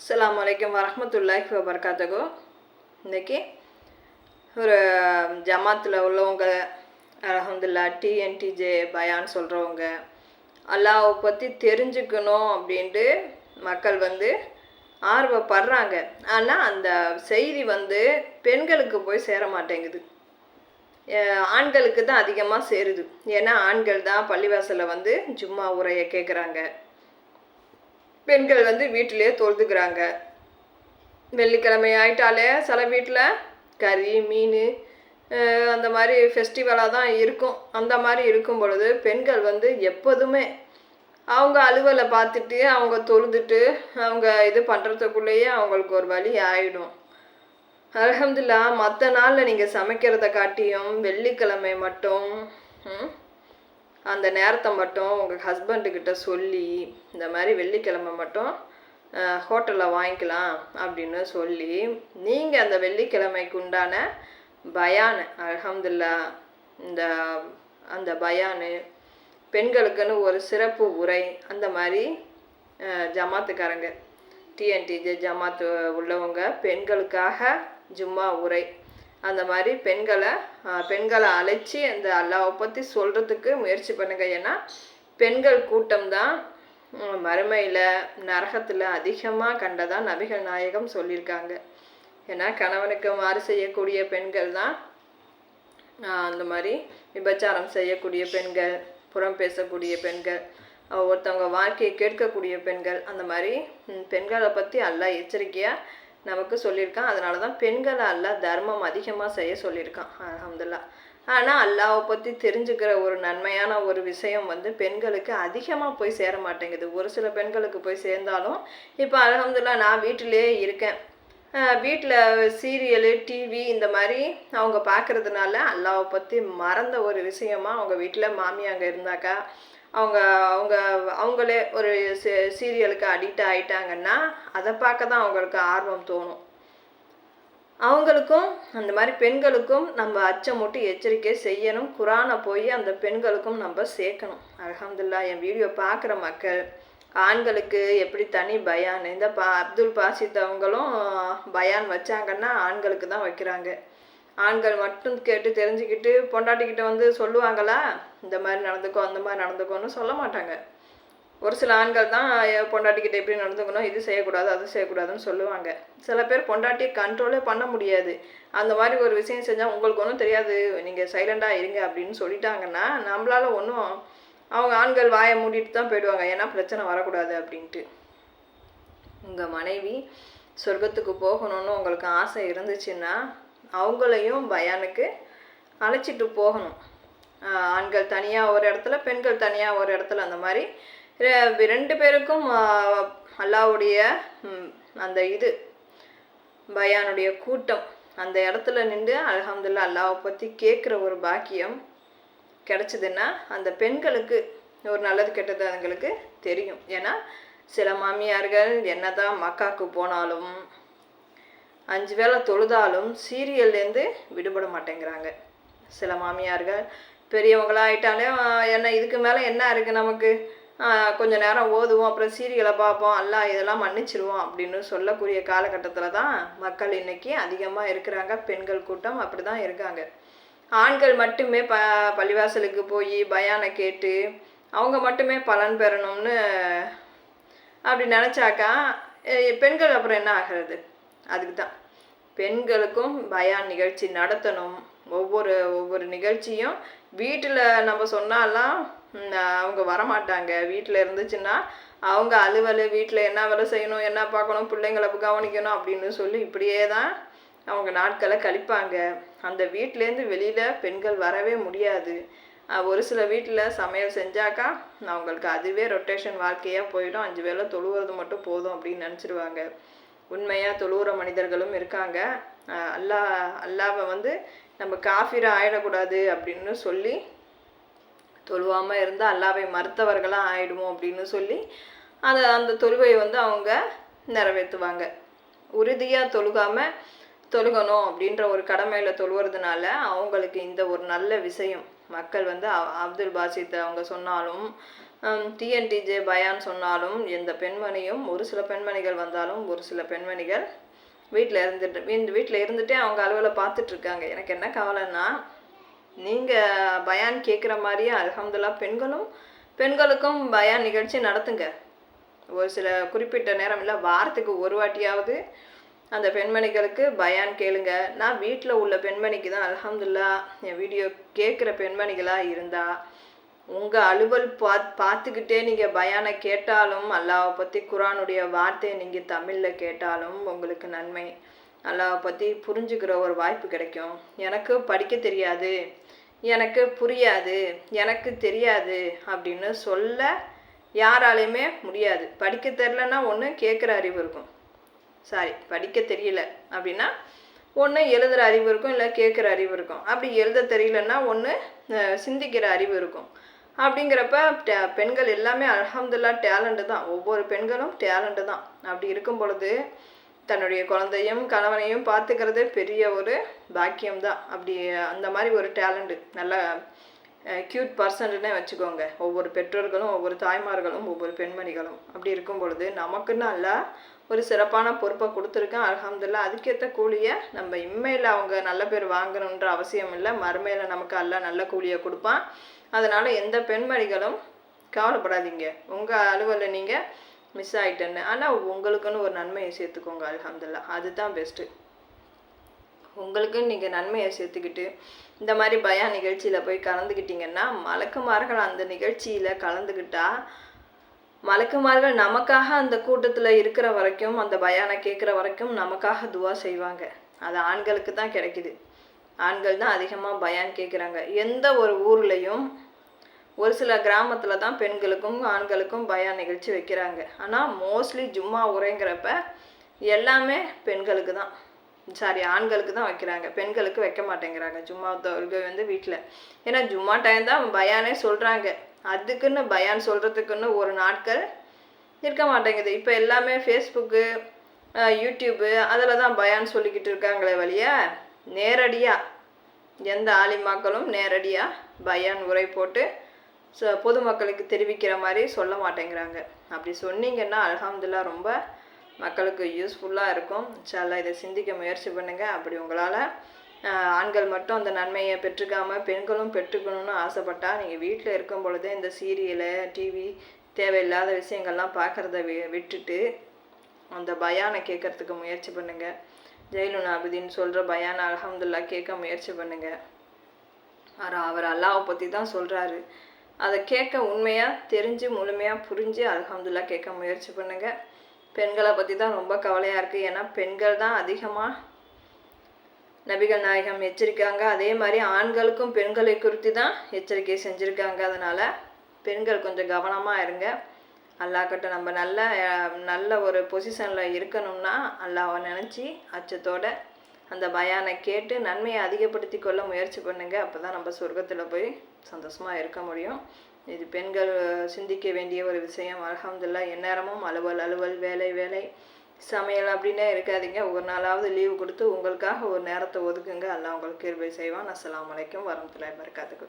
அஸ்ஸலாமு அலைக்கும் வரஹ்மத்துல்லாஹி வபரகாத்துகு இன்னைக்கு ஒரு ஜமாத்தில் உள்ளவங்க அலமதுல்லா டிஎன்டிஜே பயான்னு சொல்கிறவங்க அல்லாவை பற்றி தெரிஞ்சுக்கணும் அப்படின்ட்டு மக்கள் வந்து ஆர்வப்படுறாங்க. ஆனால் அந்த செய்தி வந்து பெண்களுக்கு போய் சேர மாட்டேங்குது. ஆண்களுக்கு தான் அதிகமாக சேருது. ஏன்னா ஆண்கள் தான் பள்ளிவாசலில் வந்து ஜும்மா உரையை கேட்குறாங்க பெண்கள் வந்து வீட்டிலேயே தொழுதுக்கிறாங்க. வெள்ளிக்கிழமை ஆயிட்டாலே சில வீட்டில் கறி மீன் அந்த மாதிரி ஃபெஸ்டிவலாக தான் இருக்கும். அந்த மாதிரி இருக்கும் பொழுது பெண்கள் வந்து எப்போதுமே அவங்க அலுவலை பார்த்துட்டு அவங்க தொழுதுட்டு அவங்க இது பண்ணுறதுக்குள்ளேயே அவங்களுக்கு ஒரு வழி ஆகிடும் அல்ஹம்துலில்லா மற்ற நாளில் நீங்கள் சமைக்கிறத காட்டியும் வெள்ளிக்கிழமை மட்டும் ம், அந்த நேரத்தை மட்டும் உங்கள் ஹஸ்பண்டுக்கிட்ட சொல்லி இந்த மாதிரி வெள்ளிக்கிழமை மட்டும் ஹோட்டலில் வாங்கிக்கலாம் அப்படின்னு சொல்லி நீங்கள் அந்த வெள்ளிக்கிழமைக்கு உண்டான பயானு அலமதுல்லா இந்த அந்த பயானு பெண்களுக்குன்னு ஒரு சிறப்பு உரை அந்த மாதிரி ஜமாத்துக்காரங்க டிஎன்டிஜே ஜமாத்து உள்ளவங்க பெண்களுக்காக ஜும்மா உரை. அந்த மாதிரி பெண்களை பெண்களை அழைச்சி அந்த அல்லாவை பற்றி சொல்கிறதுக்கு முயற்சி பண்ணுங்க. ஏன்னா பெண்கள் கூட்டம் தான் மறுமையில் நரகத்தில் அதிகமாக கண்டதாக நபிகள் நாயகம் சொல்லியிருக்காங்க. ஏன்னா கணவனுக்கு மாறு செய்யக்கூடிய பெண்கள் தான் அந்த மாதிரி விபச்சாரம் செய்யக்கூடிய பெண்கள் புறம் பேசக்கூடிய பெண்கள் ஒருத்தவங்க வாழ்க்கையை கேட்கக்கூடிய பெண்கள் அந்த மாதிரி பெண்களை பற்றி அல்லாஹ் எச்சரிக்கையாக நமக்கு சொல்லியிருக்கான். அதனால தான் பெண்களை அல்லா தர்மம் அதிகமாக செய்ய சொல்லியிருக்கான் அல்ஹம்துலில்லாஹ் ஆனால் அல்லாவை பற்றி தெரிஞ்சுக்கிற ஒரு நன்மையான ஒரு விஷயம் வந்து பெண்களுக்கு அதிகமாக போய் சேர மாட்டேங்குது. ஒரு சில பெண்களுக்கு போய் சேர்ந்தாலும் இப்போ அல்ஹம்துலில்லாஹ் நான் வீட்டிலேயே இருக்கேன். வீட்டில் சீரியலு டிவி இந்த மாதிரி அவங்க பார்க்குறதுனால அல்லாவை பற்றி மறந்த ஒரு விஷயமா அவங்க வீட்டில் மாமியாங்க இருந்தாக்கா அவங்க அவங்க அவங்களே ஒரு சீ- சீரியலுக்கு அடிக்ட் ஆயிட்டாங்கன்னா அதை பார்க்க தான் அவங்களுக்கு ஆர்வம் தோணும். அவங்களுக்கும் அந்த மாதிரி பெண்களுக்கும் நம்ம அச்சமூட்டி எச்சரிக்கை செய்யணும். குரானை போய் அந்த பெண்களுக்கும் நம்ம சேர்க்கணும். அல்ஹம்துலில்லாஹ் என் வீடியோ பார்க்குற மக்கள் ஆண்களுக்கு எப்படி தனி பயான்? இந்த பா அப்துல் பாசித் அவங்களும் பயான் வச்சாங்கன்னா ஆண்களுக்கு தான் வைக்கிறாங்க. ஆண்கள் மட்டும் கேட்டு தெரிஞ்சுக்கிட்டு பொண்டாட்டிக்கிட்ட வந்து சொல்லுவாங்களா? இந்த மாதிரி நடந்துக்கோ அந்த மாதிரி நடந்துக்கோன்னு சொல்ல மாட்டாங்க. ஒரு சில ஆண்கள் தான் பொண்டாட்டிக்கிட்ட எப்படி நடந்துக்கணும் இது செய்யக்கூடாது அது செய்யக்கூடாதுன்னு சொல்லுவாங்க. சில பேர் பொண்டாட்டியை கண்ட்ரோலே பண்ண முடியாது. அந்த மாதிரி ஒரு விஷயம் செஞ்சால் உங்களுக்கு ஒன்றும் தெரியாது நீங்கள் சைலண்டாக இருங்க அப்படின்னு சொல்லிட்டாங்கன்னா நம்மளால் ஒன்றும் அவங்க ஆண்கள் வாயை மூடிட்டு தான் போயிடுவாங்க. ஏன்னா பிரச்சனை வரக்கூடாது அப்படின்ட்டு. உங்கள் மனைவி சொர்க்கத்துக்கு போகணும்னு உங்களுக்கு ஆசை இருந்துச்சுன்னா அவங்களையும் பயானுக்கு அழைச்சிட்டு போகணும். ஆண்கள் தனியாக ஒரு இடத்துல பெண்கள் தனியாக ஒரு இடத்துல அந்த மாதிரி. ரெண்டு பேருக்கும் அல்லாவுடைய அந்த இது பயானுடைய கூட்டம். அந்த இடத்துல நின்று அலகம்துல்லா அல்லாவை பற்றி கேட்குற ஒரு பாக்கியம் கிடச்சிதுன்னா அந்த பெண்களுக்கு ஒரு நல்லது கெட்டது அதுங்களுக்கு தெரியும். ஏன்னா சில மாமியார்கள் என்னதான் மக்காவுக்கு போனாலும் அஞ்சு வேளை தொழுதாலும் சீரியல்லேருந்து விடுபட மாட்டேங்கிறாங்க சில மாமியார்கள் பெரியவங்களா ஆயிட்டாலே என்ன இதுக்கு மேலே என்ன இருக்குது நமக்கு? கொஞ்ச நேரம் ஓதுவோம் அப்புறம் சீரியலை பார்ப்போம் எல்லாம் இதெல்லாம் மன்னிச்சிடுவோம் அப்படின்னு சொல்லக்கூடிய காலகட்டத்தில் தான் மக்கள் இன்றைக்கி அதிகமாக இருக்கிறாங்க. பெண்கள் கூட்டம் அப்படி தான் இருக்காங்க. ஆண்கள் மட்டுமே ப பள்ளிவாசலுக்கு போய் பயானை கேட்டு அவங்க மட்டுமே பலன் பெறணும்னு அப்படி நினச்சாக்கா பெண்கள் அப்புறம் என்ன ஆகிறது? அதுக்கு தான் பெண்களுக்கும் பயான் நிகழ்ச்சி நடத்தணும். ஒவ்வொரு ஒவ்வொரு நிகழ்ச்சியும் வீட்டில் நம்ம சொன்னாலாம் அவங்க வரமாட்டாங்க. வீட்டில் இருந்துச்சுன்னா அவங்க அலுவலு வீட்டில் என்ன வேலை செய்யணும் என்ன பார்க்கணும் பிள்ளைங்களை கவனிக்கணும் அப்படின்னு சொல்லி இப்படியே தான் அவங்க நாட்களை கழிப்பாங்க. அந்த வீட்டிலேருந்து வெளியில் பெண்கள் வரவே முடியாது. ஒரு சில வீட்டில் சமையல் செஞ்சாக்கா அவங்களுக்கு அதுவே ரொட்டேஷன் வாழ்க்கையாக போயிடும். அஞ்சு வேளை தொழுவுறது மட்டும் போதும் அப்படின்னு நினச்சிடுவாங்க உண்மையாக தொழுகிற மனிதர்களும் இருக்காங்க. அல்லா அல்லாவை வந்து நம்ம காஃபிரா ஆயிடக்கூடாது அப்படின்னு சொல்லி தொழுவாமல் இருந்தால் அல்லாவை மறுத்தவர்களாக ஆயிடுவோம் அப்படின்னு சொல்லி அந்த அந்த தொழுவை வந்து அவங்க நிறைவேற்றுவாங்க. உறுதியாக தொழுகாமல் தொழுகணும் அப்படின்ற ஒரு கடமையில் தொழுவுறதுனால அவங்களுக்கு இந்த ஒரு நல்ல விஷயம். மக்கள் வந்து அ- அப்துல் பாசித் அவங்க சொன்னாலும் டிஎன்டிஜே பயான்னு சொன்னாலும் எந்த பெண்மணியும் ஒரு சில பெண்மணிகள் வந்தாலும் ஒரு சில பெண்மணிகள் வீட்டில் இருந்துட்டு இந்த வீட்டில் இருந்துகிட்டே அவங்க அலுவலை பார்த்துட்ருக்காங்க எனக்கு என்ன கவலைன்னா நீங்கள் பயான் கேட்குற மாதிரியே அலமதுல்லா பெண்களும் பெண்களுக்கும் பயான் நிகழ்ச்சி நடத்துங்க. ஒரு சில குறிப்பிட்ட நேரம் இல்லை வாரத்துக்கு ஒரு வாட்டியாவது அந்த பெண்மணிகளுக்கு பயான் கேளுங்க. நான் வீட்டில் உள்ள பெண்மணிக்கு தான் அலமதுல்லா என் வீடியோ கேட்குற பெண்மணிகளாக இருந்தால் உங்கள் அலுவல் பாத் பார்த்துக்கிட்டே நீங்கள் பயானை கேட்டாலும் அல்லாவை பற்றி குரானுடைய வார்த்தையை நீங்கள் தமிழில் கேட்டாலும் உங்களுக்கு நன்மை. அல்லாவை பற்றி புரிஞ்சுக்கிற ஒரு வாய்ப்பு கிடைக்கும். எனக்கு படிக்க தெரியாது. எனக்கு புரியாது. எனக்கு தெரியாது அப்படின்னு சொல்ல யாராலையுமே முடியாது. படிக்க தெரிலன்னா ஒன்று கேட்குற அறிவு இருக்கும். சாரி படிக்க தெரியல அப்படின்னா ஒன்று எழுதுகிற அறிவு இருக்கும் இல்லை கேட்குற அறிவு இருக்கும். அப்படி எழுத தெரியலன்னா ஒன்று சிந்திக்கிற அறிவு இருக்கும். அப்படிங்கிறப்ப டே பெண்கள் எல்லாமே அலமதுல்லா டேலண்ட்டு தான். ஒவ்வொரு பெண்களும் டேலண்ட்டு தான். அப்படி இருக்கும் பொழுது தன்னுடைய குழந்தையும் கணவனையும் பார்த்துக்கிறதே பெரிய ஒரு பாக்கியம் தான். அப்படி அந்த மாதிரி ஒரு டேலண்ட்டு நல்ல க்யூட் பர்சன்ட்னே வச்சுக்கோங்க. ஒவ்வொரு பெற்றோர்களும் ஒவ்வொரு தாய்மார்களும் ஒவ்வொரு பெண்மணிகளும். அப்படி இருக்கும் பொழுது நமக்கு நல்லா ஒரு சிறப்பான பொறுப்பை கொடுத்துருக்கேன். அலமதுல்லா அதுக்கேற்ற கூலியை நம்ம இம்மையில் அவங்க நல்ல பேர் வாங்கணுன்ற அவசியம் இல்லை. மறுமையில் நமக்கு அல்ல நல்ல கூலியை கொடுப்பான். அதனால் எந்த பெண்மணிகளும் கவலைப்படாதீங்க. உங்கள் அலுவலில் நீங்கள் மிஸ் ஆகிட்டேன்னு ஆனால் உங்களுக்குன்னு ஒரு நன்மையை சேர்த்துக்கோங்க அலமதுல்லா அதுதான் பெஸ்ட்டு உங்களுக்குன்னு நீங்கள் நன்மையை சேர்த்துக்கிட்டு இந்த மாதிரி பயா நிகழ்ச்சியில் போய் கலந்துக்கிட்டிங்கன்னா மலக்குமார்கள் அந்த நிகழ்ச்சியில் கலந்துக்கிட்டா மலக்குமார்கள் நமக்காக அந்த கூட்டத்தில் இருக்கிற வரைக்கும் அந்த பயானை கேட்குற வரைக்கும் நமக்காக துவா செய்வாங்க. அது ஆண்களுக்கு தான் கிடைக்குது. ஆண்கள் தான் அதிகமாக பயான் கேட்குறாங்க எந்த ஒரு ஊர்லேயும் ஒரு சில கிராமத்தில் தான் பெண்களுக்கும் ஆண்களுக்கும் பயான் நிகழ்ச்சி வைக்கிறாங்க. ஆனால் மோஸ்ட்லி ஜும்மா உரைங்கிறப்ப எல்லாமே பெண்களுக்கு தான். சாரி ஆண்களுக்கு தான் வைக்கிறாங்க. பெண்களுக்கு வைக்க மாட்டேங்கிறாங்க. ஜும்மா தொழுகை வந்து வீட்டில் ஏன்னா ஜும்மா டைம் தான் பயானே சொல்கிறாங்க அதுக்குன்னு பயான் சொல்கிறதுக்குன்னு ஒரு நாட்கள் இருக்க மாட்டேங்குது. இப்போ எல்லாமே ஃபேஸ்புக்கு யூடியூப்பு அதில் தான் பயான் சொல்லிக்கிட்டு இருக்காங்களே வழியா நேரடியாக எந்த ஆலிமாக்களும் நேரடியாக பயான் உரை போட்டு ஸோ பொதுமக்களுக்கு தெரிவிக்கிற மாதிரி சொல்ல மாட்டேங்கிறாங்க. அப்படி சொன்னீங்கன்னா அலமதுல்லா ரொம்ப மக்களுக்கு யூஸ்ஃபுல்லாக இருக்கும். சால இதை சிந்திக்க முயற்சி பண்ணுங்கள் அப்படி உங்களால் ஆண்கள் மட்டும் அந்த நன்மையை பெற்றுக்காமல் பெண்களும் பெற்றுக்கணும்னு ஆசைப்பட்டால் நீங்கள் வீட்டில் இருக்கும் பொழுதே இந்த சீரியலை டிவி தேவையில்லாத விஷயங்கள்லாம் பார்க்குறத வி விட்டுட்டு அந்த பயானை கேட்குறதுக்கு முயற்சி பண்ணுங்கள் ஜெயிலு நாபுதின்னு சொல்கிற பயான் அலமதுல்லா கேட்க முயற்சி பண்ணுங்கள் அவர் அல்லாவை பற்றி தான் சொல்கிறாரு அதை கேட்க உண்மையாக தெரிஞ்சு முழுமையாக புரிஞ்சு அலமதுல்லா கேட்க முயற்சி பண்ணுங்கள் பெண்களை பற்றி தான் ரொம்ப கவலையாக இருக்குது ஏன்னா பெண்கள் தான் அதிகமாக நபிகள் நாயகம் எச்சரிக்காங்க அதே மாதிரி ஆண்களுக்கும் பெண்களை குறித்து தான் எச்சரிக்கை செஞ்சுருக்காங்க. அதனால் பெண்கள் கொஞ்சம் கவனமாக இருங்க. அல்லாக்கிட்ட நம்ம நல்ல நல்ல ஒரு பொசிஷனில் இருக்கணும்னா அல்லாவை நினச்சி அச்சத்தோட அந்த பயானை கேட்டு நன்மையை அதிகப்படுத்தி கொள்ள முயற்சி பண்ணுங்கள் அப்போ தான் நம்ம சொர்க்கத்தில் போய் சந்தோஷமாக இருக்க முடியும். இது பெண்கள் சிந்திக்க வேண்டிய ஒரு விஷயம். அலகம்துல்லா எந்நேரமும் அலுவல் அலுவல் வேலை வேலை சமையல் அப்படின்னே இருக்காதீங்க. ஒரு நாளாவது லீவு கொடுத்து உங்களுக்காக ஒரு நேரத்தை ஒதுக்குங்க. எல்லாம் உங்களுக்கு கிருபை செய்வான். அஸ்லாம் வலைக்கும் வரமத்துல இருக்காதுக்கு